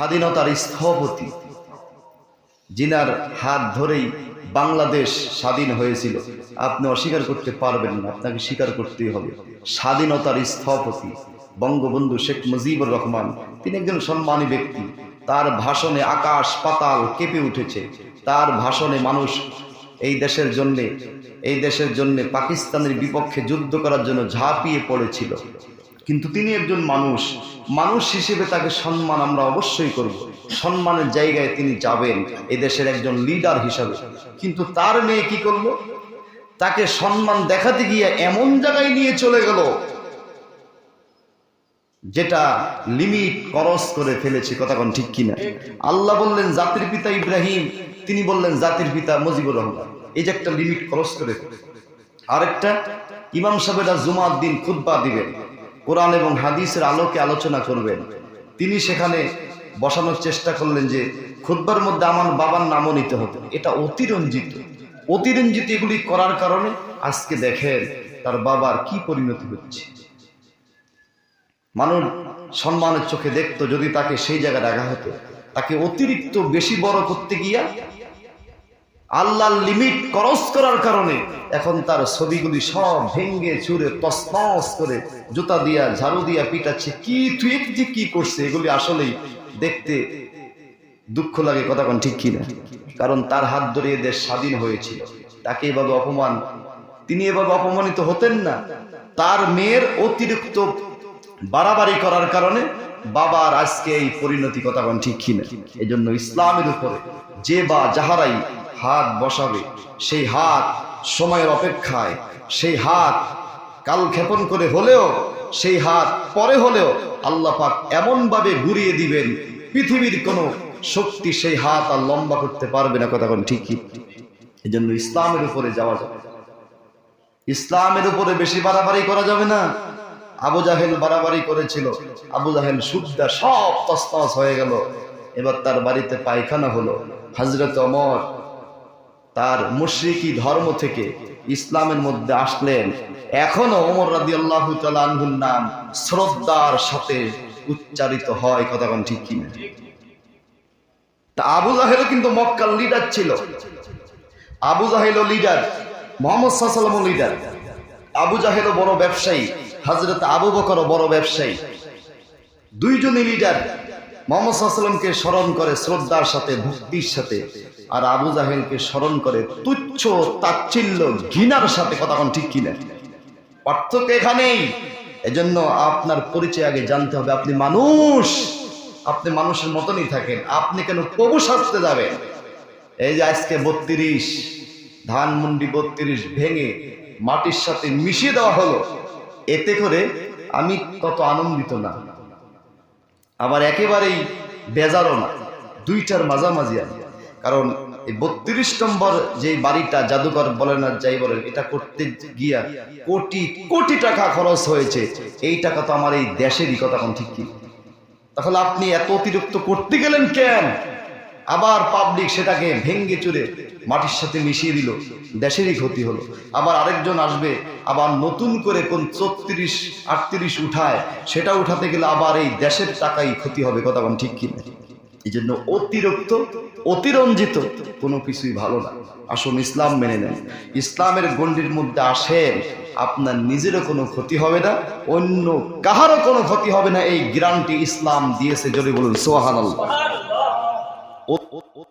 স্বাধীনতার স্থপতি, জিনার হাত ধরেই বাংলাদেশ স্বাধীন হয়েছিল। আপনি অস্বীকার করতে পারবেন না, আপনাকে স্বীকার করতেই হবে। স্বাধীনতার স্থপতি বঙ্গবন্ধু শেখ মুজিবুর রহমান, তিনি একজন সম্মানী ব্যক্তি। তার ভাষণে আকাশ পাতাল কেঁপে উঠেছে। তার ভাষণে মানুষ এই দেশের জন্যে, এই দেশের জন্য পাকিস্তানের বিপক্ষে যুদ্ধ করার জন্য ঝাঁপিয়ে পড়েছিল। কিন্তু তিনি একজন মানুষ। মানুষ হিসেবে তাকে সম্মান আমরা অবশ্যই করব। সম্মানের জায়গায় তিনি যাবেন এই দেশের একজন লিডার হিসাবে। কিন্তু তার মেয়ে কি করল? তাকে সম্মান দেখাতে গিয়ে এমন জায়গায় নিয়ে চলে গেল, যেটা লিমিট ক্রস করে ফেলেছে। কথা কোন ঠিক কিনা? আল্লাহ বললেন, জাতির পিতা ইব্রাহিম। তিনি বললেন, জাতির পিতা মুজিবুর রহমান। এই যে একটা লিমিট ক্রস করে। আরেকটা, ইমাম সাহেবেরা জুমার দিন খুদ্া দিবেন। কোরআন এবং হাদিসের আলোকে আলোচনা করবেন। তিনি সেখানে বসানোর চেষ্টা করলেন যে খুদ্বার মধ্যে আমার বাবার নামও নিতে হবে। এটা অতিরঞ্জিত। অতিরঞ্জিত এগুলি করার কারণে আজকে দেখেন তার বাবার কি পরিণতি হচ্ছে। মানুষ সম্মানের চোখে দেখতো, যদি তাকে সেই জায়গায় রাখা হতো, তাকে অতিরিক্ত বেশি বড় করতে গিয়া আল্লাহর লিমিট ক্রস করার কারণে এখন তার ছবিগুলি সব ভেঙ্গে চুরে তসনস করে জুতা দিয়া, ঝাড়ু দিয়া পিটাচ্ছে। কি তুই যে কি করছে, এগুলি আসলেই দেখতে দুঃখ লাগে, কথা কোন ঠিক কিনা? কারণ তার হাত ধরে দেশ স্বাধীন হয়েছিল। তাকে এভাবে অপমান, তিনি এভাবে অপমানিত হতেন না। তার মেয়ের অতিরিক্ত বাড়াবাড়ি করার কারণে বাবার আজকে এই পরিণতি কথা কোন ঠিক কিনা? এই জন্য ইসলামের উপরে যে বা যাহারাই হাত বসাবে, সেই হাত সময়ের অপেক্ষায়, সেই হাত কাল ক্ষেপণ করে হলেও, সেই হাত পরে হলেও আল্লাহ পাক এমনভাবে ঘুরিয়ে দিবেন, পৃথিবীর কোনো শক্তি সেই হাত আর লম্বা করতে পারবে না কথা কোন ঠিকই এই জন্য ইসলামের উপরে যাওয়া যাবে ইসলামের উপরে বেশি বাড়াবাড়ি করা যাবে না। আবু জাহেল বাড়াবাড়ি করেছিল। আবু জাহেল সুদ্দা সব তসতস হয়ে গেল। এবার তার বাড়িতে পায়খানা হলো। হজরত অমর তার মুশরিকি ধর্ম থেকে ইসলামের মধ্যে আসলেন। এখনও ওমর রাদি আল্লাহ আনহুর নাম শ্রদ্ধার সাথে উচ্চারিত হয়, কথা কোন ঠিক কিনা? তা আবু জাহেলও কিন্তু মক্কার লিডার ছিল। আবু জাহেলও লিডার মোহাম্মদ সাল্লাম লিডার আবু জাহেলও বড় ব্যবসায়ী। হজরত আবু বকরও বড় ব্যবসায়ী। দুইজনই লিডার মোহাম্মদ সাল্লামকে স্মরণ করে, শ্রদ্ধার সাথে, ভক্তির সাথে, আর আবু জাহেলকে স্মরণ করে, তুচ্ছ, তাচ্ছিল্য, ঘৃণার সাথে, কথা ঠিক কিনা? পার্থক্য এখানেই। এজন্য আপনার পরিচয় আগে জানতে হবে, আপনি মানুষ। আপনি মানুষের মতনই থাকেন, আপনি কেন প্রভু সাজতে যাবেন? এই যে আজকে বত্রিশ, ধানমন্ডি বত্রিশ ভেঙে মাটির সাথে মিশিয়ে দেওয়া হলো এতে করে আমি তত আনন্দিত না। আবার একেবারেই বেজারও না, দুইটার মাঝামাঝি আমি। কারণ এই বত্রিশ নম্বর যে বাড়িটা জাদুঘর বলেন আর যাই বলেন এটা করতে গিয়া কোটি কোটি টাকা খরচ হয়েছে। এই টাকা তো আমার এই দেশেরই কথা কোন ঠিক কি? তাহলে আপনি এত অতিরিক্ত করতে গেলেন কেন? আবার পাবলিক সেটাকে ভেঙ্গে চুরে মাটির সাথে মিশিয়ে দিল, দেশেরই ক্ষতি হলো। আবার আরেকজন আসবে, আবার নতুন করে কোন চত্রিশ আটত্রিশ উঠায়, সেটা উঠাতে গেলে আবার এই দেশের টাকাই ক্ষতি হবে, কথা কোন ঠিক কিনা? এই জন্য অতিরিক্ত, অতিরঞ্জিত কোনো কিছুই ভালো না। আসুন ইসলাম মেনে নেন। ইসলামের গণ্ডির মধ্যে আসেন, আপনার নিজেরও কোনো ক্ষতি হবে না, অন্য কাহারও কোনো ক্ষতি হবে না, এই গ্রান্টি ইসলাম দিয়েছে যদি বলুন সোহান 我我我